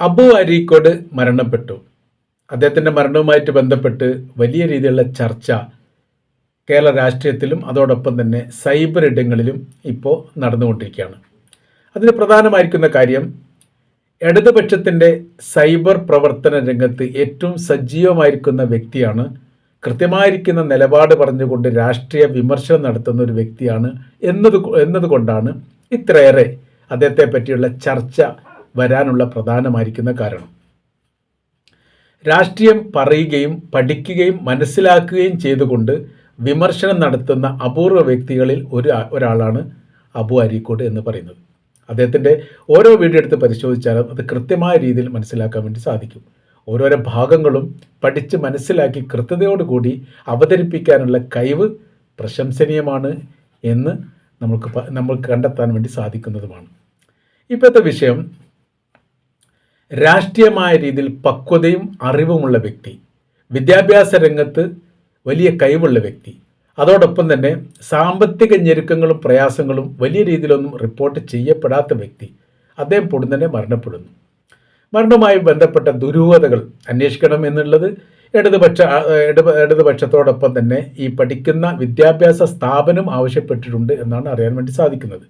അബു അരീക്കോട് മരണപ്പെട്ടു. അദ്ദേഹത്തിന്റെ മരണവുമായിട്ട് ബന്ധപ്പെട്ട് വലിയ രീതിയിലുള്ള ചർച്ച കേരള രാഷ്ട്രീയത്തിലും അതോടൊപ്പം തന്നെ സൈബർ ഇടങ്ങളിലും ഇപ്പോൾ നടന്നുകൊണ്ടിരിക്കുകയാണ്. അതിന് പ്രധാനമായിരിക്കുന്ന കാര്യം ഇടതുപക്ഷത്തിന്റെ സൈബർ പ്രവർത്തന രംഗത്ത് ഏറ്റവും സജീവമായിരിക്കുന്ന വ്യക്തിയാണ് കൃത്യമായിരിക്കുന്ന നിലപാട് പറഞ്ഞുകൊണ്ട് രാഷ്ട്രീയ വിമർശനം നടത്തുന്ന ഒരു വ്യക്തിയാണ് എന്നത് എന്നതുകൊണ്ടാണ് ഇത്രയേറെ അദ്ദേഹത്തെ പറ്റിയുള്ള ചർച്ച വരാനുള്ള പ്രധാനമായിരിക്കുന്ന കാരണം. രാഷ്ട്രീയം പറയുകയും പഠിക്കുകയും മനസ്സിലാക്കുകയും ചെയ്തുകൊണ്ട് വിമർശനം നടത്തുന്ന അപൂർവ വ്യക്തികളിൽ ഒരു ഒരാളാണ് അബു അരീക്കോട് എന്ന് പറയുന്നത്. അദ്ദേഹത്തിന്റെ ഓരോ വീഡിയോ എടുത്ത് പരിശോധിച്ചാലും അത് കൃത്യമായ രീതിയിൽ മനസ്സിലാക്കാൻ വേണ്ടി സാധിക്കും. ഓരോരോ ഭാഗങ്ങളും പഠിച്ച് മനസ്സിലാക്കി കൃത്യതയോടുകൂടി അവതരിപ്പിക്കാനുള്ള കഴിവ് പ്രശംസനീയമാണ് എന്ന് നമുക്ക് നമുക്ക് കണ്ടെത്താൻ വേണ്ടി സാധിക്കുന്നതുമാണ്. ഇപ്പോഴത്തെ വിഷയം രാഷ്ട്രീയമായ രീതിയിൽ പക്വതയും അറിവുമുള്ള വ്യക്തി വിദ്യാഭ്യാസ രംഗത്ത് വലിയ കഴിവുള്ള വ്യക്തി. അതോടൊപ്പം തന്നെ സാമ്പത്തിക ഞെരുക്കങ്ങളും പ്രയാസങ്ങളും വലിയ രീതിയിലൊന്നും റിപ്പോർട്ട് ചെയ്യപ്പെടാത്ത വ്യക്തി അദ്ദേഹം പൊടുന്നനെ മരണപ്പെടുന്നു. മരണവുമായി ബന്ധപ്പെട്ട ദുരൂഹതകൾ അന്വേഷിക്കണം എന്നുള്ളത് ഇടതുപക്ഷ ഇടതുപക്ഷത്തോടൊപ്പം തന്നെ ഈ പഠിക്കുന്ന വിദ്യാഭ്യാസ സ്ഥാപനം ആവശ്യപ്പെട്ടിട്ടുണ്ട് എന്നാണ് അറിയാൻ വേണ്ടി സാധിക്കുന്നത്.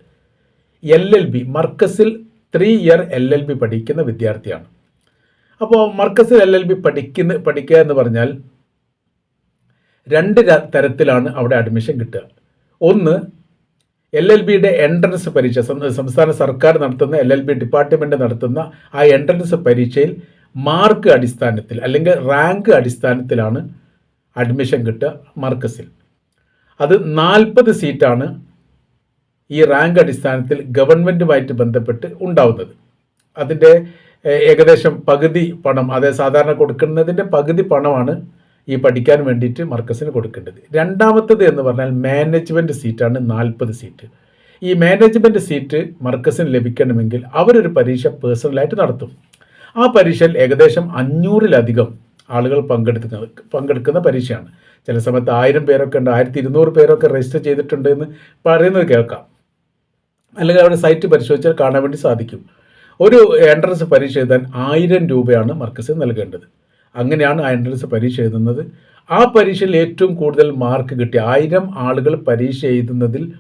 L L B മർക്കസിൽ three year L L B പഠിക്കുന്ന വിദ്യാർത്ഥിയാണ്. അപ്പോൾ മർക്കസിൽ എൽ എൽ ബി പഠിക്കുന്ന പഠിക്കുക എന്ന് പറഞ്ഞാൽ രണ്ട് തരത്തിലാണ് അവിടെ അഡ്മിഷൻ കിട്ടുക. ഒന്ന് എൽ എൽ ബിയുടെ എൻട്രൻസ് പരീക്ഷ സംസ്ഥാന സർക്കാർ നടത്തുന്ന എൽ എൽ ബി ഡിപ്പാർട്ട്മെന്റ് നടത്തുന്ന ആ എൻട്രൻസ് പരീക്ഷയിൽ മാർക്ക് അടിസ്ഥാനത്തിൽ അല്ലെങ്കിൽ റാങ്ക് അടിസ്ഥാനത്തിലാണ് അഡ്മിഷൻ കിട്ടുക മർക്കസിൽ അത് നാൽപ്പത് സീറ്റാണ് ഈ റാങ്ക് അടിസ്ഥാനത്തിൽ ഗവൺമെന്റുമായിട്ട് ബന്ധപ്പെട്ട് ഉണ്ടാവുന്നത്. അതിന്റെ ഏകദേശം പകുതി പണം അതായത് സാധാരണ കൊടുക്കുന്നതിന്റെ പകുതി പണമാണ് ഈ പഠിക്കാൻ വേണ്ടിയിട്ട് മർക്കസിന് കൊടുക്കേണ്ടത്. രണ്ടാമത്തത് എന്ന് പറഞ്ഞാൽ മാനേജ്മെന്റ് സീറ്റാണ് നാൽപ്പത് സീറ്റ്. ഈ മാനേജ്മെന്റ് സീറ്റ് മർക്കസിന് ലഭിക്കണമെങ്കിൽ അവരൊരു പരീക്ഷ പേഴ്സണലായിട്ട് നടത്തും. ആ പരീക്ഷയിൽ ഏകദേശം അഞ്ഞൂറിലധികം ആളുകൾ പങ്കെടുക്കുന്ന പങ്കെടുക്കുന്ന പരീക്ഷയാണ്. ചില സമയത്ത് ആയിരം പേരൊക്കെ ഉണ്ട് ആയിരത്തി ഇരുന്നൂറ് പേരൊക്കെ രജിസ്റ്റർ ചെയ്തിട്ടുണ്ട് എന്ന് പറയുന്നത് കേൾക്കാം. അല്ലെങ്കിൽ അവരുടെ സൈറ്റ് പരിശോധിച്ചാൽ കാണാൻ വേണ്ടി സാധിക്കും. ഒരു എൻട്രൻസ് പരീക്ഷ എഴുതാൻ ആയിരം രൂപയാണ് മർക്കസ് നൽകേണ്ടത്. അങ്ങനെയാണ് ആ എൻട്രൻസ് പരീക്ഷ എഴുതുന്നത്. ആ പരീക്ഷയിൽ ഏറ്റവും കൂടുതൽ മാർക്ക് കിട്ടിയ ആയിരം ആളുകൾ പരീക്ഷ എഴുതുന്നതിൽ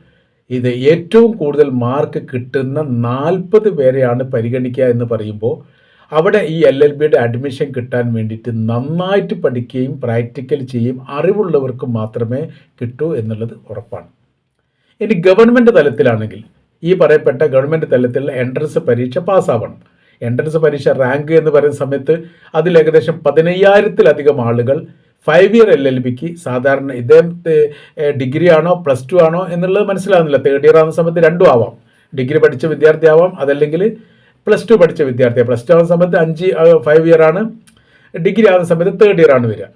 ഇത് ഏറ്റവും കൂടുതൽ മാർക്ക് കിട്ടുന്ന നാൽപ്പത് പേരെയാണ് പരിഗണിക്കുക എന്ന് പറയുമ്പോൾ അവിടെ ഈ എൽ എൽ ബിയുടെ അഡ്മിഷൻ കിട്ടാൻ വേണ്ടിയിട്ട് നന്നായിട്ട് പഠിക്കുകയും പ്രാക്ടിക്കൽ ചെയ്യുകയും അറിവുള്ളവർക്ക് മാത്രമേ കിട്ടൂ എന്നുള്ളത് ഉറപ്പാണ്. ഇനി ഗവൺമെന്റ് തലത്തിലാണെങ്കിൽ ഈ പറയപ്പെട്ട ഗവൺമെന്റ് തലത്തിൽ എൻട്രൻസ് പരീക്ഷ പാസ്സാവണം. എൻട്രൻസ് പരീക്ഷ റാങ്ക് എന്ന് പറയുന്ന സമയത്ത് അതിൽ ഏകദേശം പതിനയ്യായിരത്തിലധികം ആളുകൾ ഫൈവ് ഇയർ എൽ എൽ ബിക്ക് സാധാരണ ഇദ്ദേഹത്തെ ഡിഗ്രി ആണോ പ്ലസ് ടു ആണോ എന്നുള്ളത് മനസ്സിലാകുന്നില്ല തേർഡ് ഇയർ ആവുന്ന സമയത്ത് രണ്ടും ആവാം. ഡിഗ്രി പഠിച്ച വിദ്യാർത്ഥി ആവാം. അതല്ലെങ്കിൽ പ്ലസ് ടു പഠിച്ച വിദ്യാർത്ഥി പ്ലസ് ടു ആവുന്ന സമയത്ത് അഞ്ച് ഫൈവ് ഇയർ ആണ്. ഡിഗ്രി ആവുന്ന സമയത്ത് തേർഡ് ഇയർ ആണ് വരിക.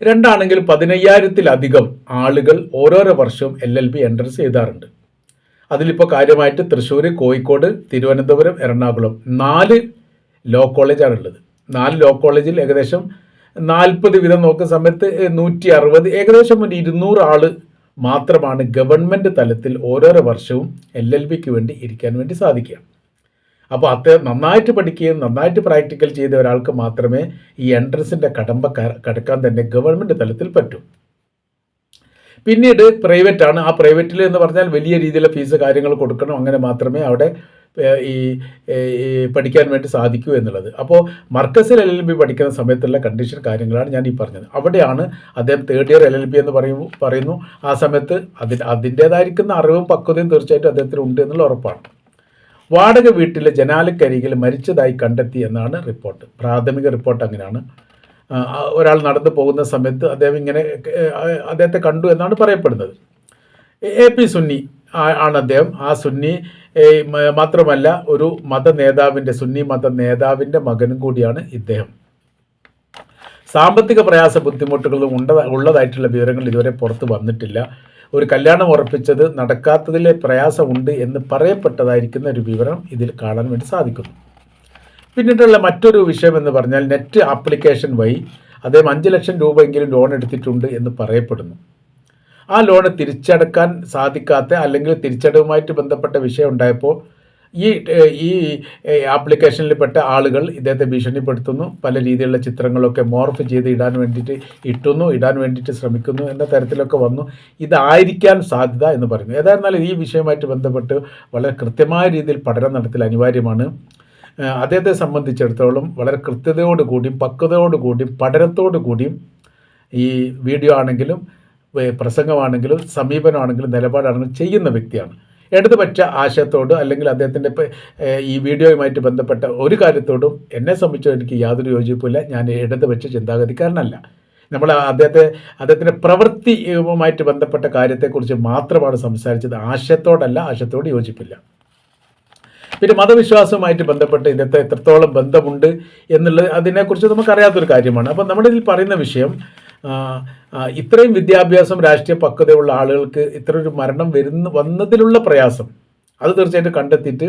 രണ്ടാണെങ്കിൽ പതിനയ്യായിരത്തിലധികം ആളുകൾ ഓരോരോ വർഷവും എൽ എൽ ബി എൻട്രൻസ് ചെയ്താറുണ്ട് അതിലിപ്പോൾ കാര്യമായിട്ട് തൃശ്ശൂർ കോഴിക്കോട് തിരുവനന്തപുരം എറണാകുളം നാല് ലോ കോളേജാണ് ഉള്ളത് നാല് ലോ കോളേജിൽ ഏകദേശം നാൽപ്പത് വീതം നോക്കുന്ന സമയത്ത് നൂറ്റി അറുപത് ഏകദേശം ഒരു ഇരുന്നൂറ് ആൾ മാത്രമാണ് ഗവൺമെന്റ് തലത്തിൽ ഓരോരോ വർഷവും എൽ എൽ ബിക്ക് വേണ്ടി ഇരിക്കാൻ വേണ്ടി സാധിക്കുക. അപ്പോൾ അത് നന്നായിട്ട് പഠിക്കുകയും നന്നായിട്ട് പ്രാക്ടിക്കൽ ചെയ്ത ഒരാൾക്ക് മാത്രമേ ഈ എൻട്രൻസിന്റെ കടമ്പ കടക്കാൻ തന്നെ ഗവൺമെന്റ് തലത്തിൽ പറ്റൂ. പിന്നീട് പ്രൈവറ്റ് ആണ്. ആ പ്രൈവറ്റിൽ എന്ന് പറഞ്ഞാൽ വലിയ രീതിയിലുള്ള ഫീസ് കാര്യങ്ങൾ കൊടുക്കണം. അങ്ങനെ മാത്രമേ അവിടെ ഈ പഠിക്കാൻ വേണ്ടി സാധിക്കൂ എന്നുള്ളത്. അപ്പോൾ മർക്കസിൽ എൽ എൽ ബി പഠിക്കുന്ന സമയത്തുള്ള കണ്ടീഷൻ കാര്യങ്ങളാണ് ഞാൻ ഈ പറഞ്ഞത്. അവിടെയാണ് അദ്ദേഹം third year L L B എന്ന് പറയുന്നു പറയുന്നു. ആ സമയത്ത് അതിൽ അതിന്റേതായിരിക്കുന്ന അറിവും പക്വതയും തീർച്ചയായിട്ടും അദ്ദേഹത്തിന് ഉണ്ട് എന്നുള്ള ഉറപ്പാണ്. വാടക വീട്ടിലെ ജനാലക്കരികിൽ മരിച്ചതായി കണ്ടെത്തി എന്നാണ് റിപ്പോർട്ട് പ്രാഥമിക റിപ്പോർട്ട് അങ്ങനെയാണ്. ഒരാൾ നടന്നു പോകുന്ന സമയത്ത് അദ്ദേഹം ഇങ്ങനെ അദ്ദേഹത്തെ കണ്ടു എന്നാണ് പറയപ്പെടുന്നത്. എ പി സുന്നി ആണ് അദ്ദേഹം. ആ സുന്നി മാത്രമല്ല ഒരു മത നേതാവിന്റെ സുന്നി മത നേതാവിന്റെ മകനും കൂടിയാണ് ഇദ്ദേഹം. സാമ്പത്തിക പ്രയാസ ബുദ്ധിമുട്ടുകളും ഉണ്ട ഉള്ളതായിട്ടുള്ള വിവരങ്ങൾ ഇതുവരെ പുറത്ത് വന്നിട്ടില്ല. ഒരു കല്യാണം ഉറപ്പിച്ചത് നടക്കാത്തതിലെ പ്രയാസമുണ്ട് എന്ന് പറയപ്പെട്ടതായിരിക്കുന്ന ഒരു വിവരം ഇതിൽ കാണാൻ വേണ്ടി സാധിക്കുന്നു. പിന്നീടുള്ള മറ്റൊരു വിഷയം എന്ന് പറഞ്ഞാൽ നെറ്റ് ആപ്ലിക്കേഷൻ വഴി അദ്ദേഹം അഞ്ച് ലക്ഷം രൂപയെങ്കിലും ലോൺ എടുത്തിട്ടുണ്ട് എന്ന് പറയപ്പെടുന്നു. ആ ലോണ് തിരിച്ചടക്കാൻ സാധിക്കാത്ത അല്ലെങ്കിൽ തിരിച്ചടവുമായിട്ട് ബന്ധപ്പെട്ട വിഷയം ഉണ്ടായപ്പോൾ ഈ ഈ ആപ്ലിക്കേഷനിൽപ്പെട്ട ആളുകൾ ഇദ്ദേഹത്തെ ഭീഷണിപ്പെടുത്തുന്നു. പല രീതിയിലുള്ള ചിത്രങ്ങളൊക്കെ മോർഫ് ചെയ്ത് ഇടാൻ വേണ്ടിയിട്ട് ഇട്ടുന്നു ഇടാൻ വേണ്ടിയിട്ട് ശ്രമിക്കുന്നു എന്ന തരത്തിലൊക്കെ വന്നു. ഇതായിരിക്കാൻ സാധ്യത എന്ന് പറയുന്നു. ഏതായിരുന്നാലും ഈ വിഷയവുമായിട്ട് ബന്ധപ്പെട്ട് വളരെ കൃത്യമായ രീതിയിൽ പഠനം നടത്തൽ അനിവാര്യമാണ്. അദ്ദേഹത്തെ സംബന്ധിച്ചിടത്തോളം വളരെ കൃത്യതയോട് കൂടിയും പക്വതയോട് കൂടിയും പഠനത്തോട് കൂടിയും ഈ വീഡിയോ ആണെങ്കിലും പ്രസംഗമാണെങ്കിലും സമീപനമാണെങ്കിലും നിലപാടാണെങ്കിലും ചെയ്യുന്ന വ്യക്തിയാണ്. ഇടതുപക്ഷ ആശയത്തോട് അല്ലെങ്കിൽ അദ്ദേഹത്തിന്റെ ഈ വീഡിയോയുമായിട്ട് ബന്ധപ്പെട്ട ഒരു കാര്യത്തോടും എന്നെ സംബന്ധിച്ചോ എനിക്ക് യാതൊരു യോജിപ്പില്ല ഞാൻ ഇടതുപക്ഷ ചിന്താഗതിക്കാരനല്ല. നമ്മൾ അദ്ദേഹത്തെ അദ്ദേഹത്തിന്റെ പ്രവൃത്തിയുമായിട്ട് ബന്ധപ്പെട്ട കാര്യത്തെക്കുറിച്ച് മാത്രമാണ് സംസാരിച്ചത്. ആശയത്തോടല്ല ആശയത്തോട് യോജിപ്പില്ല. പിന്നെ മതവിശ്വാസവുമായിട്ട് ബന്ധപ്പെട്ട് ഇന്നത്തെ എത്രത്തോളം ബന്ധമുണ്ട് എന്നുള്ളത് അതിനെക്കുറിച്ച് നമുക്കറിയാത്തൊരു കാര്യമാണ്. അപ്പം നമ്മുടെ ഇതിൽ പറയുന്ന വിഷയം ഇത്രയും വിദ്യാഭ്യാസം രാഷ്ട്രീയ പക്വതയുള്ള ആളുകൾക്ക് ഇത്ര ഒരു മരണം വരുന്ന വന്നതിലുള്ള പ്രയാസം അത് തീർച്ചയായിട്ടും കണ്ടെത്തിയിട്ട്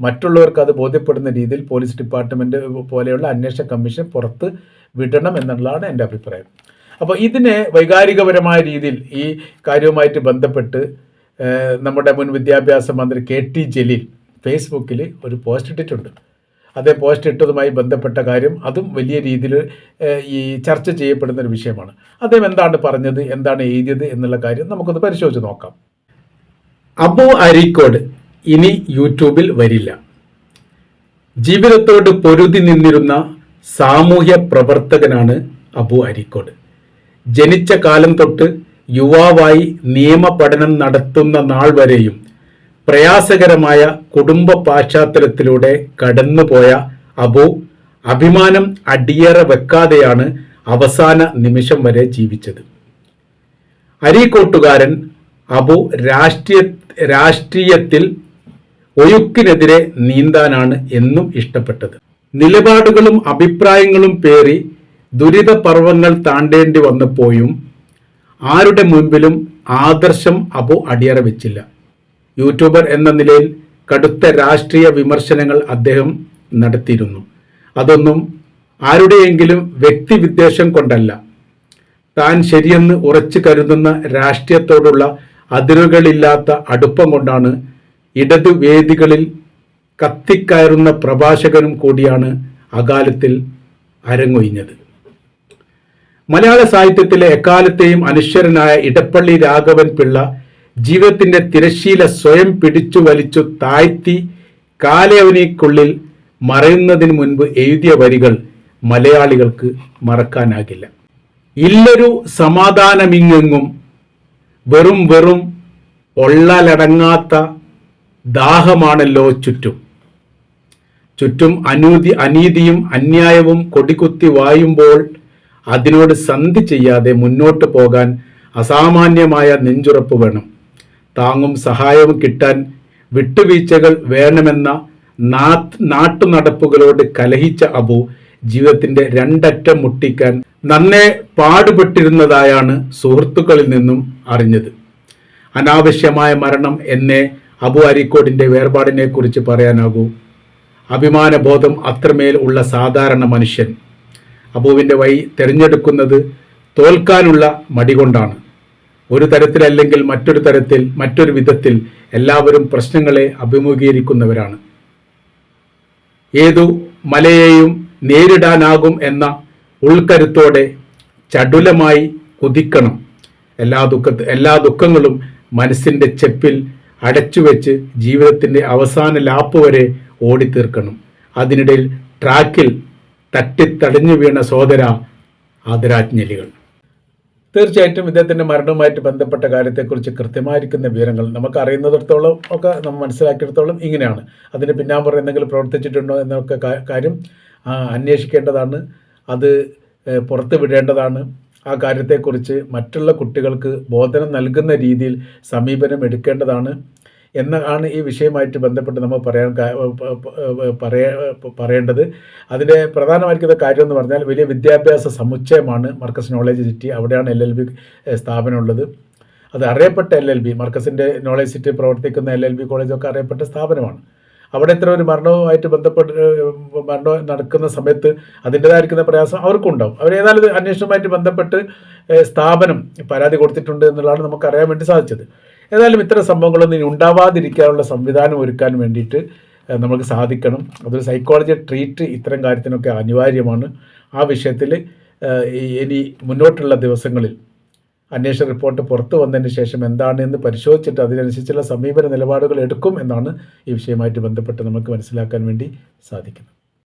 മറ്റുള്ളവർക്ക് അത് ബോധ്യപ്പെടുന്ന രീതിയിൽ പോലീസ് ഡിപ്പാർട്ട്മെന്റ് പോലെയുള്ള അന്വേഷണ കമ്മീഷൻ പുറത്ത് വിടണം എന്നുള്ളതാണ് എന്റെ അഭിപ്രായം. അപ്പോൾ ഇതിനെ വൈകാരികപരമായ രീതിയിൽ ഈ കാര്യവുമായിട്ട് ബന്ധപ്പെട്ട് നമ്മുടെ മുൻ വിദ്യാഭ്യാസ മന്ത്രി കെ ടി ജലീൽ ഫേസ്ബുക്കിൽ ഒരു പോസ്റ്റ് ഇട്ടിട്ടുണ്ട്. അതേ പോസ്റ്റ് ഇട്ടതുമായി ബന്ധപ്പെട്ട കാര്യം അതും വലിയ രീതിയിൽ ഈ ചർച്ച ചെയ്യപ്പെടുന്ന ഒരു വിഷയമാണ്. അദ്ദേഹം എന്താണ് പറഞ്ഞത് എന്താണ് എഴുതിയത് എന്നുള്ള കാര്യം നമുക്കൊന്ന് പരിശോധിച്ച് നോക്കാം. അബു അരീക്കോട് ഇനി യൂട്യൂബിൽ വരില്ല. ജീവിതത്തോട് പൊരുതി നിന്നിരുന്ന സാമൂഹ്യ പ്രവർത്തകനാണ് അബു അരീക്കോട്. ജനിച്ച കാലം തൊട്ട് യുവാവായി നിയമ പഠനം നടത്തുന്ന നാൾ വരെയും പ്രയാസകരമായ കുടുംബ പാശ്ചാത്തലത്തിലൂടെ കടന്നുപോയ അബു അഭിമാനം അടിയറ വെക്കാതെയാണ് അവസാന നിമിഷം വരെ ജീവിച്ചത്. അരീക്കോട്ടുകാരൻ അബു രാഷ്ട്രീയ രാഷ്ട്രീയത്തിൽ ഒഴുക്കിനെതിരെ നീന്താനാണ് എന്നും ഇഷ്ടപ്പെട്ടത്. നിലപാടുകളും അഭിപ്രായങ്ങളും പേറി ദുരിത ദുരിതപർവങ്ങൾ താണ്ടേണ്ടി വന്നപ്പോഴും ആരുടെ മുൻപിലും ആദർശം അബു അടിയറ വെച്ചില്ല. യൂട്യൂബർ എന്ന നിലയിൽ കടുത്ത രാഷ്ട്രീയ വിമർശനങ്ങൾ അദ്ദേഹം നടത്തിയിരുന്നു. അതൊന്നും ആരുടെയെങ്കിലും വ്യക്തിവിദ്വേഷം കൊണ്ടല്ല. താൻ ശരിയെന്ന് ഉറച്ചു കരുതുന്ന രാഷ്ട്രീയത്തോടുള്ള അതിരുകളില്ലാത്ത അടുപ്പം കൊണ്ടാണ് ഇടതു വേദികളിൽ കത്തിക്കയറുന്ന പ്രഭാഷകനും കൂടിയാണ് അകാലത്തിൽ അരങ്ങൊഴിഞ്ഞത്. മലയാള സാഹിത്യത്തിലെ എക്കാലത്തെയും അനുശ്വരനായ ഇടപ്പള്ളി രാഘവൻ പിള്ള ജീവിതത്തിന്റെ തിരശീല സ്വയം പിടിച്ചു വലിച്ചു താഴ്ത്തി കാലയവനിക്കുള്ളിൽ മറയുന്നതിന് മുൻപ് എഴുതിയ വരികൾ മലയാളികൾക്ക് മറക്കാനാകില്ല. ഇല്ലൊരു സമാധാനമിങ്ങെങ്ങും വെറും വെറും ഒള്ളലടങ്ങാത്ത ദാഹമാണല്ലോ ചുറ്റും. ചുറ്റും അനൂതി അനീതിയും അന്യായവും കൊടികുത്തി വായുമ്പോൾ അതിനോട് സന്ധി ചെയ്യാതെ മുന്നോട്ട് പോകാൻ അസാമാന്യമായ നെഞ്ചുറപ്പ് വേണം. താങ്ങും സഹായവും കിട്ടാൻ വിട്ടുവീഴ്ചകൾ വേണമെന്ന നാട്ടു നാട്ടുനടപ്പുകളോട് കലഹിച്ച അബു ജീവിതത്തിന്റെ രണ്ടറ്റം മുട്ടിക്കാൻ നന്നെ പാടുപെട്ടിരുന്നതായാണ് സുഹൃത്തുക്കളിൽ നിന്നും അറിഞ്ഞത്. അനാവശ്യമായ മരണം എന്നെ അബു അരിക്കോടിന്റെ വേർപാടിനെ കുറിച്ച് പറയാനാകൂ. അഭിമാനബോധം അത്രമേൽ ഉള്ള സാധാരണ മനുഷ്യൻ. അബുവിന്റെ വഴി തിരഞ്ഞെടുക്കുന്നത് തോൽക്കാനുള്ള മടി കൊണ്ടാണ്. ഒരു തരത്തിലല്ലെങ്കിൽ മറ്റൊരു തരത്തിൽ മറ്റൊരു വിധത്തിൽ എല്ലാവരും പ്രശ്നങ്ങളെ അഭിമുഖീകരിക്കുന്നവരാണ്. ഏതു മലയെയും നേരിടാനാകും എന്ന ഉൾക്കരുത്തോടെ ചടുലമായി കുതിക്കണം. എല്ലാ ദുഃഖ എല്ലാ ദുഃഖങ്ങളും മനസ്സിന്റെ ചെപ്പിൽ അടച്ചുവെച്ച് ജീവിതത്തിന്റെ അവസാന ലാപ്പ് വരെ ഓടിത്തീർക്കണം. അതിനിടയിൽ ട്രാക്കിൽ തട്ടിത്തടഞ്ഞു വീണ സോദര ആദരാജ്ഞലികൾ. തീർച്ചയായിട്ടും ഇദ്ദേഹത്തിന്റെ മരണവുമായിട്ട് ബന്ധപ്പെട്ട കാര്യത്തെക്കുറിച്ച് കൃത്യമായിരിക്കുന്ന വിവരങ്ങൾ നമുക്ക് അറിയുന്നിടത്തോളം ഒക്കെ നമ്മൾ മനസ്സിലാക്കിയിടത്തോളം ഇങ്ങനെയാണ്. അതിന് പിന്നാമ്പുറം എന്തെങ്കിലും പ്രവർത്തിച്ചിട്ടുണ്ടോ എന്നൊക്കെ കാര്യം അന്വേഷിക്കേണ്ടതാണ്. അത് പുറത്ത് വിടേണ്ടതാണ്. ആ കാര്യത്തെക്കുറിച്ച് മറ്റുള്ള കുട്ടികൾക്ക് ബോധനം നൽകുന്ന രീതിയിൽ സമീപനം എടുക്കേണ്ടതാണ്. എന്നാണ് ഈ വിഷയമായിട്ട് ബന്ധപ്പെട്ട് നമ്മൾ പറയാൻ പറയ പറയേണ്ടത്. അതിന്റെ പ്രധാനമായിരിക്കുന്ന കാര്യം എന്ന് പറഞ്ഞാൽ വലിയ വിദ്യാഭ്യാസ സമുച്ചയമാണ് മർക്കസ് നോളേജ് സിറ്റി. അവിടെയാണ് എൽ എൽ ബി സ്ഥാപനമുള്ളത്. അത് അറിയപ്പെട്ട എൽ എൽ ബി മർക്കസിന്റെ നോളേജ് സിറ്റി പ്രവർത്തിക്കുന്ന എൽ എൽ ബി കോളേജൊക്കെ അറിയപ്പെട്ട സ്ഥാപനമാണ്. അവിടെ ഇത്ര ഒരു മരണവുമായിട്ട് ബന്ധപ്പെട്ട് മരണം നടക്കുന്ന സമയത്ത് അതിന്റെതായിരിക്കുന്ന പ്രയാസം അവർക്കും ഉണ്ടാവും അവർ ഏതായാലും അന്വേഷണവുമായിട്ട് ബന്ധപ്പെട്ട് സ്ഥാപനം പരാതി കൊടുത്തിട്ടുണ്ട് എന്നുള്ളതാണ് നമുക്ക് അറിയാൻ വേണ്ടി സാധിച്ചത്. ഏതായാലും ഇത്തരം സംഭവങ്ങളൊന്നും ഇനി ഉണ്ടാവാതിരിക്കാനുള്ള സംവിധാനം ഒരുക്കാൻ വേണ്ടിയിട്ട് നമുക്ക് സാധിക്കണം. അതൊരു സൈക്കോളജി ട്രീറ്റ് ഇത്തരം കാര്യത്തിനൊക്കെ അനിവാര്യമാണ്. ആ വിഷയത്തിൽ ഇനി മുന്നോട്ടുള്ള ദിവസങ്ങളിൽ അന്വേഷണ റിപ്പോർട്ട് പുറത്തു വന്നതിന് ശേഷം എന്താണ് എന്ന് പരിശോധിച്ചിട്ട് അതിനനുസരിച്ചുള്ള സമീപന നിലപാടുകൾ എടുക്കും എന്നാണ് ഈ വിഷയമായിട്ട് ബന്ധപ്പെട്ട് നമുക്ക് മനസ്സിലാക്കാൻ വേണ്ടി സാധിക്കുന്നത്.